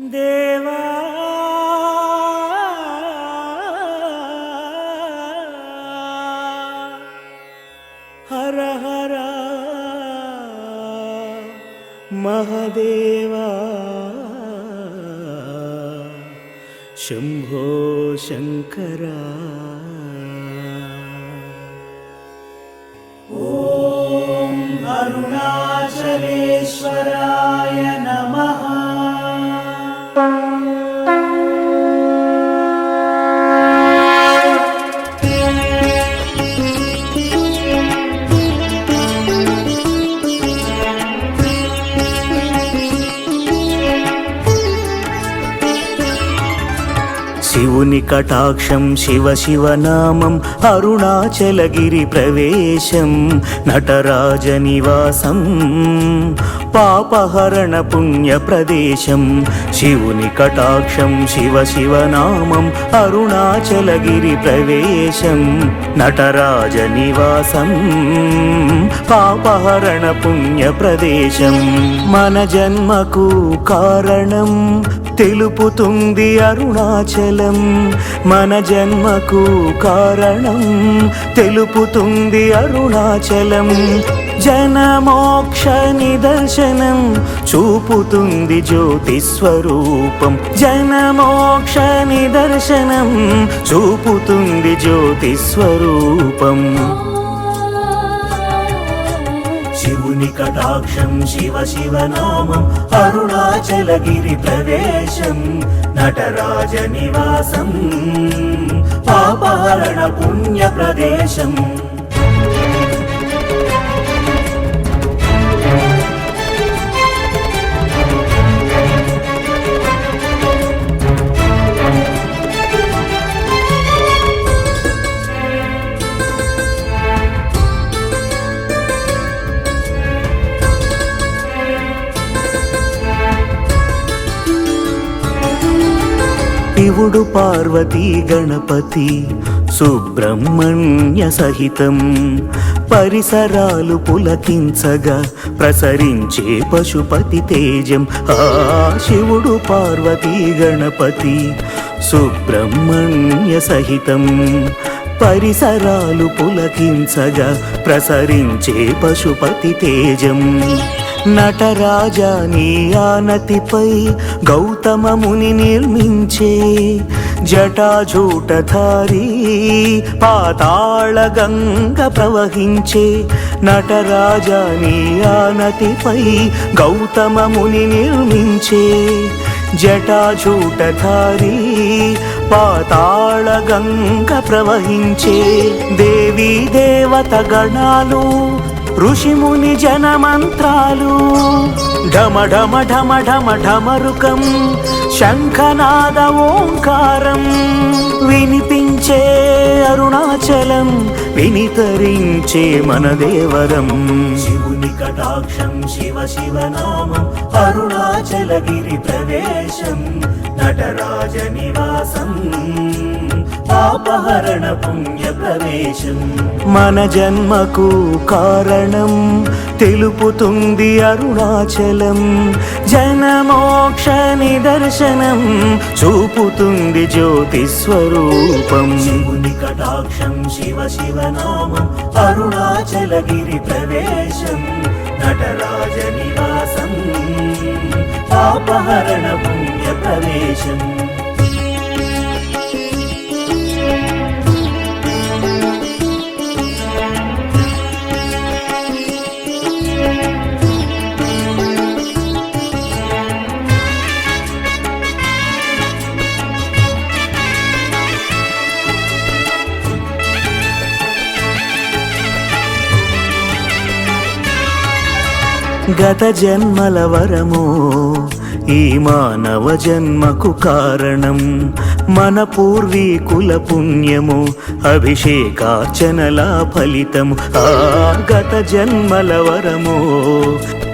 దేవా. హర హర. మహదేవా. శంభో శంకరా. ఓం అరుణాచలేశ్వరాయ నమ. శివుని కటాక్షం శివ శివనామం అరుణాచలగిరి ప్రవేశం నటరాజ నివాసం పాపహరణ పుణ్య ప్రదేశం శివుని కటాక్షం శివ శివనామం అరుణాచలగిరి ప్రవేశం నటరాజ నివాసం పాపహరణ పుణ్య ప్రదేశం. మన జన్మకు కారణం తెలుపుతుంది అరుణాచలం. మన జన్మకు కారణం తెలుపుతుంది అరుణాచలం. జనమోక్ష నిదర్శనం చూపుతుంది జ్యోతి స్వరూపం జనమోక్ష నిదర్శనం చూపుతుంది జ్యోతి శివుని కటాక్షం శివ శివనామం అరుణాచలగిరి ప్రవేశం నటరాజ నివాసం పాపారణ పుణ్య ప్రదేశం. శివుడు పార్వతీ గణపతి సుబ్రహ్మణ్య సహితం. పరిసరాలు పులకించగా ప్రసరించే పశుపతి తేజం. ఆ శివుడు పార్వతీ గణపతి సుబ్రహ్మణ్య సహితం. పరిసరాలు పులకించగా ప్రసరించే పశుపతి తేజం. నటరాజా నీ ఆనతిపై గౌతమ ముని నిర్మించే జటాజూటధారి పాతాళ గంగ ప్రవహించే నటరాజా నీ ఆనతిపై గౌతమ ముని నిర్మించే జటాజూటధారి పాతాళ గంగ ప్రవహించే దేవీ దేవత గణాలు ఋషిముని జనమంత్రాలు. ఢమ ఢమ ఢమ ఢమ ఢమరుకం శంఖనాద ఓంకారం వినిపించే అరుణాచలం వినితరించే మన దేవరం. శివుని కటాక్షం శివ శివనామం అరుణాచలగిరి ప్రవేశం నటరాజ నివాసం. పాపహరణ పుణ్య ప్రవేశం. మన జన్మకు కారణం తెలుపుతుంది అరుణాచలం. జనమోక్ష నిదర్శనం చూపుతుంది జ్యోతి స్వరూపం. శివుని కటాక్షం శివ శివ శివనామం అరుణాచలగిరి ప్రవేశం. నటరాజ నివాసం. పాపహరణ పుణ్య ప్రవేశం. గత జన్మల వరము ఈ మానవ జన్మకు కారణం మన పూర్వీకుల పుణ్యము అభిషేకార్చనల ఫలితము. ఆ గత జన్మల వరము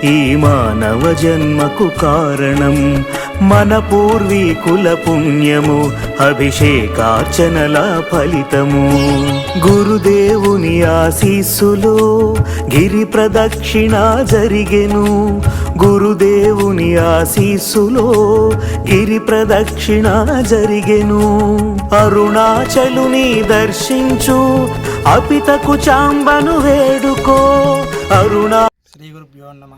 ఈ మానవ జన్మకు కారణం మన పూర్వీకుల పుణ్యము అభిషేకార్చనల ఫలితము. గురుదేవుని ఆశీస్సులో గిరి ప్రదక్షిణ జరిగెను. గురుదేవుని ఆశీస్సులో గిరి ప్రదక్షిణ జరిగెను. అరుణాచలుని దర్శించు అపితకు చాంబను వేడుకో. అరుణా శ్రీ గురుభ్యో నమ.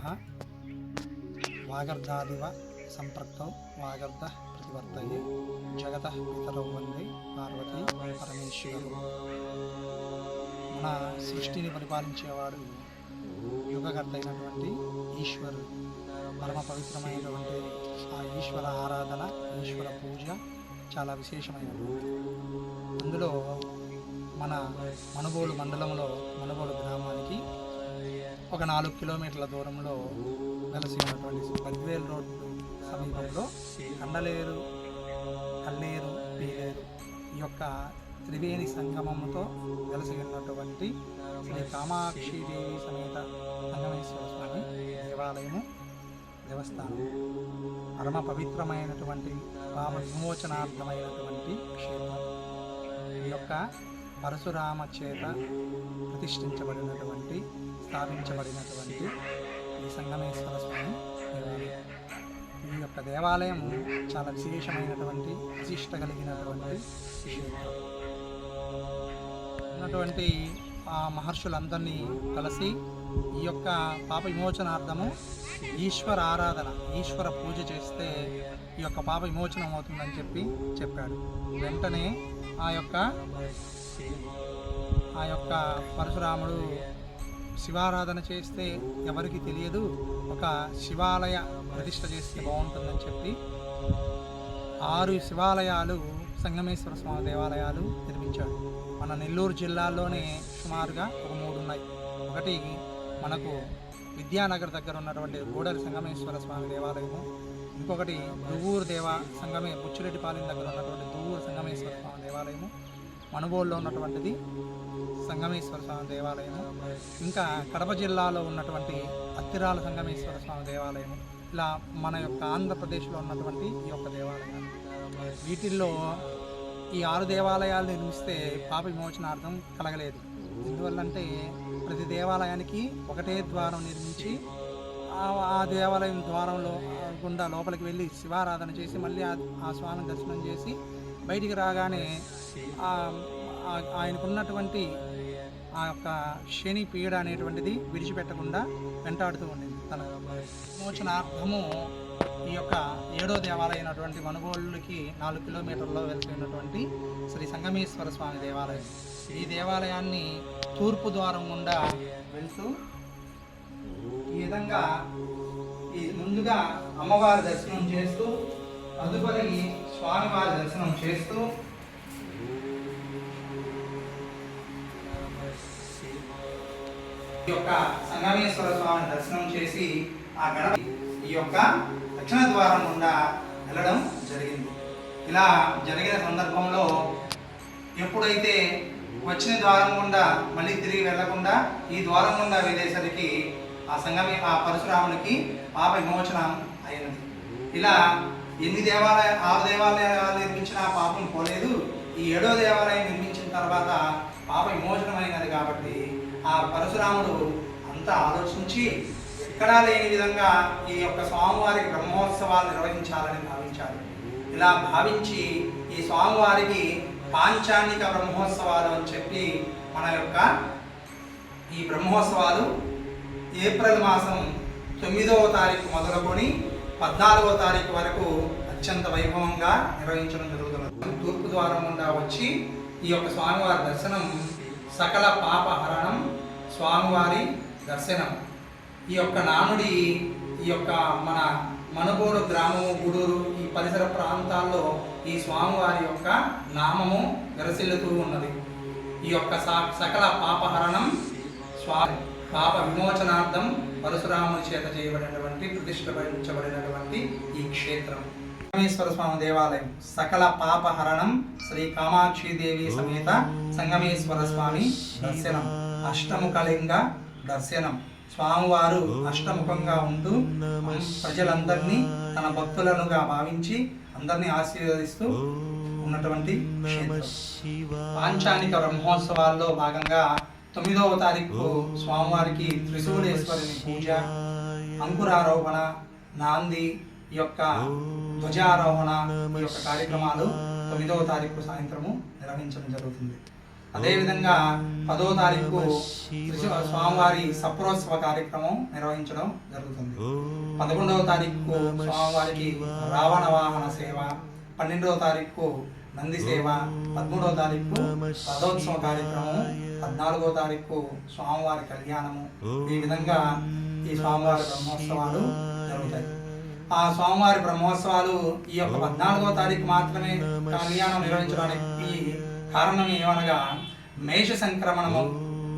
వాగర్ధాదివ సంపృక్తౌ వాగర్ధ ప్రతివర్తయే జగత పితరౌ వందే పార్వతి పరమేశ్వరు. మన సృష్టిని పరిపాలించేవాడు యుగకర్త అయినటువంటి ఈశ్వరుడు పరమ పవిత్రమైనటువంటి ఆ ఈశ్వర ఆరాధన ఈశ్వర పూజ చాలా విశేషమైనటువంటి అందులో మన మనుబోలు మండలంలో మనుబోలు గ్రామానికి ఒక నాలుగు కిలోమీటర్ల దూరంలో వెలసి ఉన్నటువంటి బద్వేల్ రోడ్డు సమీపంలో కండలేరు కల్లేరు పీలేరు ఈ యొక్క త్రివేణి సంగమముతో వెలసి ఉన్నటువంటి శ్రీ కామాక్షిదేవి సమేత సంగమేశ్వర స్వామి దేవాలయము దేవస్థానం. పరమ పవిత్రమైనటువంటి పాప విమోచనార్థమైనటువంటి క్షేత్రం. ఈ యొక్క పరశురామ చేత ప్రతిష్ఠించబడినటువంటి స్థాపించబడినటువంటి ఈ సంగమేశ్వర స్వామి దేవాలయం. ఈ యొక్క దేవాలయం చాలా విశేషమైనటువంటి విశిష్ట కలిగినటువంటి ఉన్నటువంటి ఆ మహర్షులందరినీ కలిసి ఈ యొక్క పాప విమోచనార్థము ఈశ్వర ఆరాధన ఈశ్వర పూజ చేస్తే ఈ యొక్క పాప విమోచనం అవుతుందని చెప్పి చెప్పాడు. వెంటనే ఆ యొక్క ఆ యొక్క పరశురాముడు శివారాధన చేస్తే ఎవరికి తెలియదు. ఒక శివాలయ ప్రతిష్ట చేస్తే బాగుంటుందని చెప్పి ఆరు శివాలయాలు సంగమేశ్వర స్వామి దేవాలయాలు నిర్మించాడు మన నెల్లూరు జిల్లాలోనే సుమారుగా ఒక మూడు ఉన్నాయి. ఒకటి మనకు విద్యానగర్ దగ్గర ఉన్నటువంటి గూడలి సంగమేశ్వర స్వామి దేవాలయము. ఇంకొకటి దువ్వూరు దేవ సంగమే బుచ్చిరెడ్డిపాలెం దగ్గర ఉన్నటువంటి దువ్వూరు సంగమేశ్వర స్వామి దేవాలయము. మనుబోలులో ఉన్నటువంటిది సంగమేశ్వర స్వామి దేవాలయము. ఇంకా కడప జిల్లాలో ఉన్నటువంటి అత్తిరాల సంగమేశ్వర స్వామి దేవాలయము. ఇలా మన యొక్క ఆంధ్రప్రదేశ్లో ఉన్నటువంటి ఈ యొక్క దేవాలయాలు. వీటిల్లో ఈ ఆరు దేవాలయాలు నిర్మిస్తే పాప విమోచనార్థం కలగలేదు. ఎందువల్లంటే ప్రతి దేవాలయానికి ఒకటే ద్వారం నిర్మించి ఆ- దేవాలయం ద్వారంలో గుండా లోపలికి వెళ్ళి శివారాధన చేసి మళ్ళీ ఆ- ఆ స్వామిని దర్శనం చేసి బయటికి రాగానే ఆయనకున్నటువంటి ఆ యొక్క శని పీడ అనేటువంటిది విడిచిపెట్టకుండా వెంటాడుతూ ఉండింది తన విమోచనార్థము ఈ యొక్క ఏడో దేవాలయం అయినటువంటి నాలుగు కిలోమీటర్లో వెళ్తున్నటువంటి శ్రీ సంగమేశ్వర స్వామి దేవాలయం. ఈ దేవాలయాన్ని తూర్పు ద్వారం గుండా వెళ్తూ ఈ విధంగా ఈ ముందుగా అమ్మవారి దర్శనం చేస్తూ తదుపరి స్వామివారి దర్శనం చేస్తూ ఈ యొక్క సంగమేశ్వర స్వామిని దర్శనం చేసి ఆ గణప ఈ యొక్క దక్షిణ ద్వారం గుండా వెళ్ళడం జరిగింది. ఇలా జరిగిన సందర్భంలో ఎప్పుడైతే వచ్చిన ద్వారం గుండా మళ్ళీ తిరిగి వెళ్ళకుండా ఈ ద్వారం గుండా వెళ్ళేసరికి ఆ సంగమే ఆ పరశురామునికి పాప విమోచనం అయినది. ఇలా ఎన్ని దేవాలయ ఆరు దేవాలయాలు నిర్మించిన ఆ పాపం పోలేదు. ఈ ఏడో దేవాలయం నిర్మించిన తర్వాత పాప విమోచనమైనది కాబట్టి ఆ పరశురాముడు అంతా ఆలోచించి ఎక్కడా లేని విధంగా ఈ యొక్క స్వామివారికి బ్రహ్మోత్సవాలు నిర్వహించాలని భావించాడు. ఇలా భావించి ఈ స్వామివారికి పాంచానిక బ్రహ్మోత్సవాలు అని చెప్పి మన యొక్క ఈ బ్రహ్మోత్సవాలు ఏప్రిల్ మాసం తొమ్మిదవ తారీఖు మొదలుకొని పద్నాలుగో తారీఖు వరకు అత్యంత వైభవంగా నిర్వహించడం జరుగుతున్నది. తూర్పు ద్వారం గుండా వచ్చి ఈ యొక్క స్వామివారి దర్శనం సకల పాప హరణం స్వామివారి దర్శనం. ఈ యొక్క నానుడి ఈ యొక్క మన మనుగోడు గ్రామము గూడూరు ఈ పరిసర ప్రాంతాల్లో ఈ స్వామివారి యొక్క నామము విరసిల్లుతూ ఉన్నది. ఈ యొక్క స- సకల పాపహరణం స్వామి పాప విమోచనార్థం పరశురాముని చేత చేయబడినటువంటి ప్రతిష్ఠించబడినటువంటి ఈ క్షేత్రం. సంగమేశ్వర స్వామి దేవాలయం సకల పాపహరణం శ్రీ కామాక్షి దేవి సమేత సంగమేశ్వర స్వామి దర్శనం. అష్టముఖలింగ దర్శనం. స్వామివారు అష్టముఖంగా ఉంటూ ప్రజలందరినీ తన భక్తులనుగా భావించి అందరినీ ఆశీర్వదిస్తూ ఉన్నటువంటి పాంచానిక బ్రహ్మోత్సవాల్లో భాగంగా తొమ్మిదవ తారీఖు స్వామివారికి త్రిశూలేశ్వరుని పూజ అంకురారోహణ నాంది యొక్క ధ్వజారోహణ ఈ యొక్క కార్యక్రమాలు తొమ్మిదవ తారీఖు సాయంత్రము నిర్వహించడం జరుగుతుంది. అదేవిధంగా పదో తారీఖు స్వామివారి సప్రోత్సవ కార్యక్రమం నిర్వహించడం జరుగుతుంది. పదకొండవ తారీఖు స్వామివారికి రావణ వాహన సేవ పన్నెండవ తారీఖు నంది సేవ పదమూడవ తారీఖు రథోత్సవ కార్యక్రమం పద్నాలుగో తారీఖు స్వామివారి కళ్యాణము. ఈ విధంగా ఈ స్వామివారి బ్రహ్మోత్సవాలు జరుగుతాయి. ఆ స్వామివారి బ్రహ్మోత్సవాలు ఈ యొక్క పద్నాలుగో తారీఖు మాత్రమే కళ్యాణం నిర్వహించడానికి కారణం ఏమనగా మేష సంక్రమణము.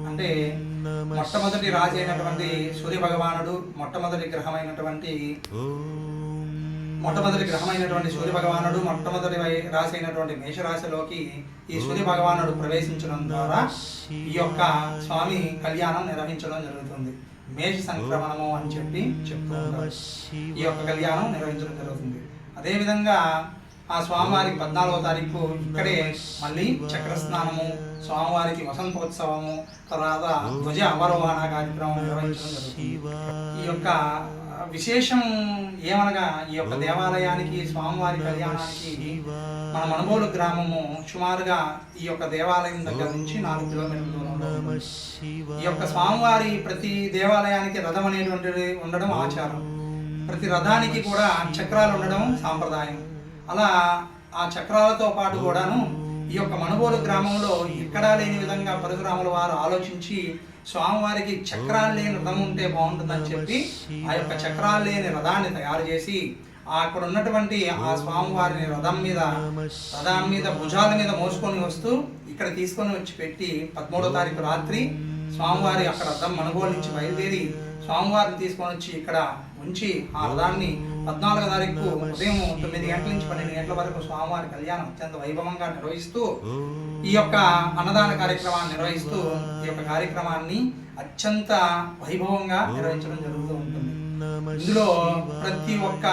అంటే మొట్టమొదటి రాజు అయినటువంటి సూర్య భగవానుడు మొట్టమొదటి గ్రహమైనటువంటి మొట్టమొదటి గ్రహమైనటువంటి సూర్య భగవానుడు మొట్టమొదటి వై- రాశి అయినటువంటి మేషరాశిలోకి ఈ సూర్య భగవానుడు ప్రవేశించడం ద్వారా ఈ యొక్క స్వామి కళ్యాణం నిర్వహించడం జరుగుతుంది. మేష సంక్రమణము అని చెప్పి చెప్తూ ఈ యొక్క కళ్యాణం నిర్వహించడం జరుగుతుంది. అదేవిధంగా ఆ స్వామివారికి పద్నాలుగో తారీఖు ఇక్కడే మళ్ళీ చక్ర స్నానము స్వామివారికి వసంతోత్సవము తర్వాత ధ్వజ అవరోహణ కార్యక్రమం నిర్వహించడం జరుగుతుంది. ఈ యొక్క విశేషం ఏమనగా ఈ యొక్క దేవాలయానికి స్వామివారి కళ్యాణానికి మన మనుగోలు గ్రామము సుమారుగా ఈ యొక్క దేవాలయం దగ్గర నుంచి నాలుగు కిలోమీటర్ల దూరంలో. ఈ యొక్క స్వామివారి ప్రతి దేవాలయానికి రథం అనేటువంటిది ఉండడం ఆచారం. ప్రతి రథానికి కూడా చక్రాలు ఉండడం సాంప్రదాయం. అలా ఆ చక్రాలతో పాటు కూడాను ఈ యొక్క మనుగోలు గ్రామంలో ఎక్కడా లేని విధంగా పరశురాముల వారు ఆలోచించి స్వామివారికి చక్రాలు లేని రథం ఉంటే బాగుంటుందని చెప్పి ఆ యొక్క చక్రాలు లేని రథాన్ని తయారు చేసి అక్కడ ఉన్నటువంటి ఆ స్వామివారిని రథం మీద రథం మీద భుజాల మీద మోసుకొని వస్తూ ఇక్కడ తీసుకొని వచ్చి పెట్టి పదమూడో తారీఖు రాత్రి స్వామివారి అక్కడ రథం మనుగోలు నుంచి బయలుదేరి స్వామివారిని తీసుకొని వచ్చి ఇక్కడ ఉంచి ఆ రథాన్ని పద్నాలుగో తారీఖు ఉదయం తొమ్మిది గంటల నుంచి పన్నెండు గంటల వరకు స్వామివారి కళ్యాణం అత్యంత వైభవంగా నిర్వహిస్తూ ఈ యొక్క అన్నదాన కార్యక్రమాన్ని నిర్వహిస్తూ ఈ యొక్క కార్యక్రమాన్ని అత్యంత వైభవంగా నిర్వహించడం జరుగుతూ ఉంటుంది. ఇందులో ప్రతి ఒక్క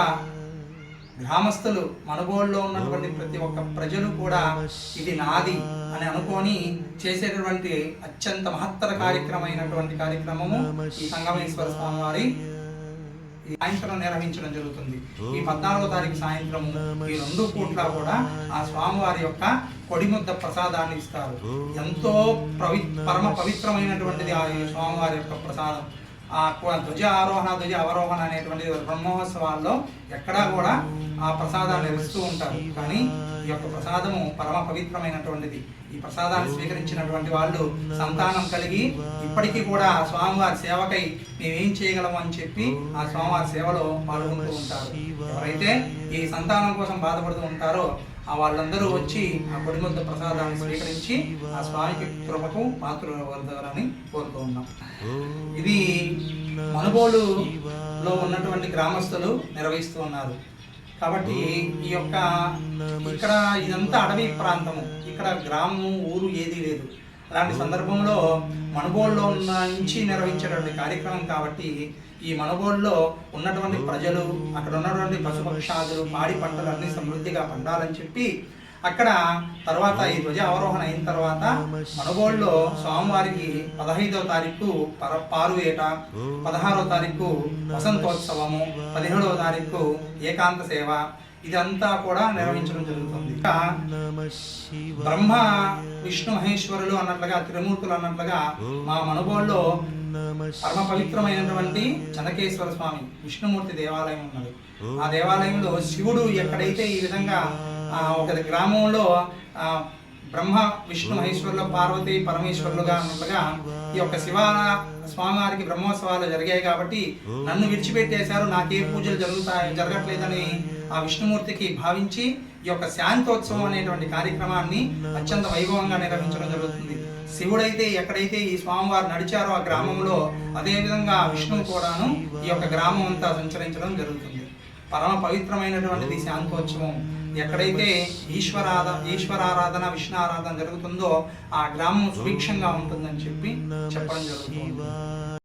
గ్రామస్తులు మనుగోడులో ఉన్నటువంటి ప్రతి ఒక్క ప్రజలు కూడా ఇది నాది అని అనుకొని చేసేటటువంటి అత్యంత మహత్తర కార్యక్రమమైనటువంటి కార్యక్రమము ఈ సంగమేశ్వర స్వామి వారి సాయంత్రం నిర్వహించడం జరుగుతుంది. ఈ పద్నాలుగో తారీఖు సాయంత్రం ఈ రెండు పూట్ల కూడా ఆ స్వామివారి యొక్క కొడిముద్ద ప్రసాదాన్ని ఇస్తారు. ఎంతో పవి పరమ పవిత్రమైనటువంటిది ఆ స్వామివారి యొక్క ప్రసాదం. ధ్వజ ఆరోహణ ధ్వజ అవరోహణ అనేటువంటి బ్రహ్మోత్సవాల్లో ఎక్కడా కూడా ఆ ప్రసాదాన్ని ఇస్తూ ఉంటారు. కానీ ఈ యొక్క ప్రసాదము పరమ పవిత్రమైనటువంటిది. ఈ ప్రసాదాన్ని స్వీకరించినటువంటి వాళ్ళు సంతానం కలిగి ఇప్పటికీ కూడా ఆ స్వామివారి సేవకై మేమేం చేయగలము అని చెప్పి ఆ స్వామివారి సేవలో పాల్గొంటూ ఉంటారు. ఎవరైతే ఈ సంతానం కోసం బాధపడుతూ ఉంటారో వాళ్ళందరూ వచ్చి ఆ కొడిమంత ప్రసాదాన్ని స్వీకరించి ఆ స్వామికి కృపకు పాత్రలు వరదాలని కోరుతూ ఉన్నాం. ఇది మనుగోలులో ఉన్నటువంటి గ్రామస్తులు నిర్వహిస్తూ ఉన్నారు. కాబట్టి ఈ యొక్క ఇక్కడ ఇదంతా అడవి ప్రాంతము. ఇక్కడ గ్రామము ఊరు ఏదీ లేదు. అలాంటి సందర్భంలో మనుగోలులో ఉన్న నుంచి నిర్వహించేటువంటి కార్యక్రమం కాబట్టి ఈ మనగోడులో ఉన్నటువంటి ప్రజలు అక్కడ ఉన్నటువంటి పశుపక్షాదులు పాడి పంటలు అన్ని సమృద్ధిగా పండాలని చెప్పి అక్కడ తర్వాత ఈ ధ్వజ అవరోహణ అయిన తర్వాత మనగోడులో స్వామివారికి పదహైదవ తారీఖు పర పారువేట పదహారవ తారీఖు వసంతోత్సవము పదిహేడవ తారీఖు ఏకాంత సేవ ఇదంతా కూడా నిర్వహించడం జరుగుతుంది. బ్రహ్మ విష్ణు మహేశ్వరులు అన్నట్లుగా త్రిమూర్తులు అన్నట్లుగా మా మనుగోలులో పరమ పవిత్రమైనటువంటి చనకేశ్వర స్వామి విష్ణుమూర్తి దేవాలయం ఉన్నది. ఆ దేవాలయంలో శివుడు ఎక్కడైతే ఈ విధంగా ఆ, ఒక గ్రామంలో బ్రహ్మ విష్ణు మహేశ్వరులు పార్వతి పరమేశ్వరులుగా ఉండగా ఈ యొక్క శివ స్వామివారికి బ్రహ్మోత్సవాలు జరిగాయి కాబట్టి నన్ను విడిచిపెట్టేశారు. నాకే పూజలు జరుగుతాయి జరగట్లేదని ఆ విష్ణుమూర్తికి భావించి ఈ యొక్క శాంతోత్సవం అనేటువంటి కార్యక్రమాన్ని అత్యంత వైభవంగా నిర్వహించడం జరుగుతుంది. శివుడైతే ఎక్కడైతే ఈ స్వామివారు నడిచారో ఆ గ్రామంలో అదే విధంగా విష్ణువు కూడాను ఈ యొక్క గ్రామం అంతా సంచరించడం జరుగుతుంది. పరమ పవిత్రమైనటువంటిది శాంతోత్సవం. ఎక్కడైతే ఈశ్వరాధ ఈశ్వరారాధన విష్ణు ఆరాధన జరుగుతుందో ఆ గ్రామం సుభిక్షంగా ఉంటుందని చెప్పి చెప్పడం జరుగుతుంది.